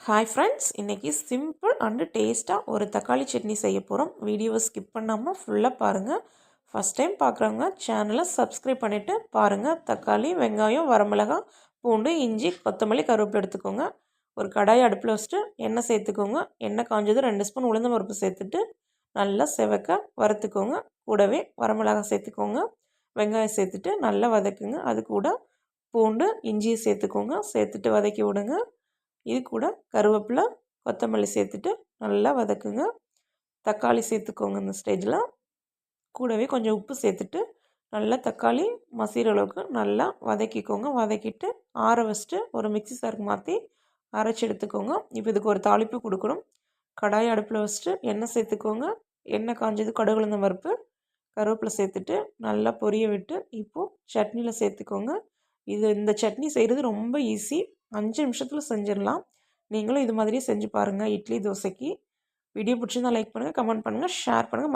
Hi friends இன்றைக்கி simple and டேஸ்ட்டாக ஒரு தக்காளி சட்னி செய்ய போகிறோம் வீடியோவை ஸ்கிப் பண்ணாமல் ஃபுல்லாக பாருங்கள் ஃபஸ்ட் டைம் பார்க்குறவங்க சேனலை சப்ஸ்கிரைப் பண்ணிவிட்டு பாருங்கள் தக்காளி வெங்காயம் வரமிளகாய் பூண்டு இஞ்சி கொத்தமல்லி கருவேப்பிலை எடுத்துக்கோங்க. ஒரு கடாய் அடுப்பில் வச்சுட்டு எண்ணெய் சேர்த்துக்கோங்க. எண்ணெய் காஞ்சது ரெண்டு ஸ்பூன் உளுந்த பருப்பு சேர்த்துட்டு நல்லா செவக்க வறுத்துக்கோங்க. கூடவே வரமிளகாய் சேர்த்துக்கோங்க. வெங்காயம் சேர்த்துட்டு நல்லா வதக்குங்க. அது கூட பூண்டு இஞ்சியை சேர்த்துக்கோங்க. சேர்த்துட்டு வதக்கி விடுங்க. இது கூட கருவேப்பிலை கொத்தமல்லி சேர்த்துட்டு நல்லா வதக்குங்க. தக்காளி சேர்த்துக்கோங்க இந்த ஸ்டேஜில் கூடவே கொஞ்சம் உப்பு சேர்த்துட்டு நல்லா தக்காளி மசிகிற அளவுக்கு நல்லா வதக்கிக்கோங்க. வதக்கிட்டு ஆற வச்சுட்டு ஒரு மிக்சி சாருக்கு மாற்றி அரைச்சி எடுத்துக்கோங்க. இப்போ இதுக்கு ஒரு தாளிப்பு கொடுக்கணும். கடாய் அடுப்பில் வச்சுட்டு எண்ணெய் சேர்த்துக்கோங்க. எண்ணெய் காஞ்சது கடுகுலந்த பருப்பு. கருவேப்பிலை சேர்த்துட்டு நல்லா பொரிய விட்டு இப்போது சட்னியில் சேர்த்துக்கோங்க. இது இந்த சட்னி செய்கிறது ரொம்ப ஈஸி அஞ்சு நிமிஷத்தில் செஞ்சிடலாம். நீங்களும் இது மாதிரியே செஞ்சு பாருங்கள் இட்லி தோசைக்கு. வீடியோ பிடிச்சிருந்தால் லைக் பண்ணுங்கள் கமெண்ட் பண்ணுங்கள் ஷேர் பண்ணுங்கள்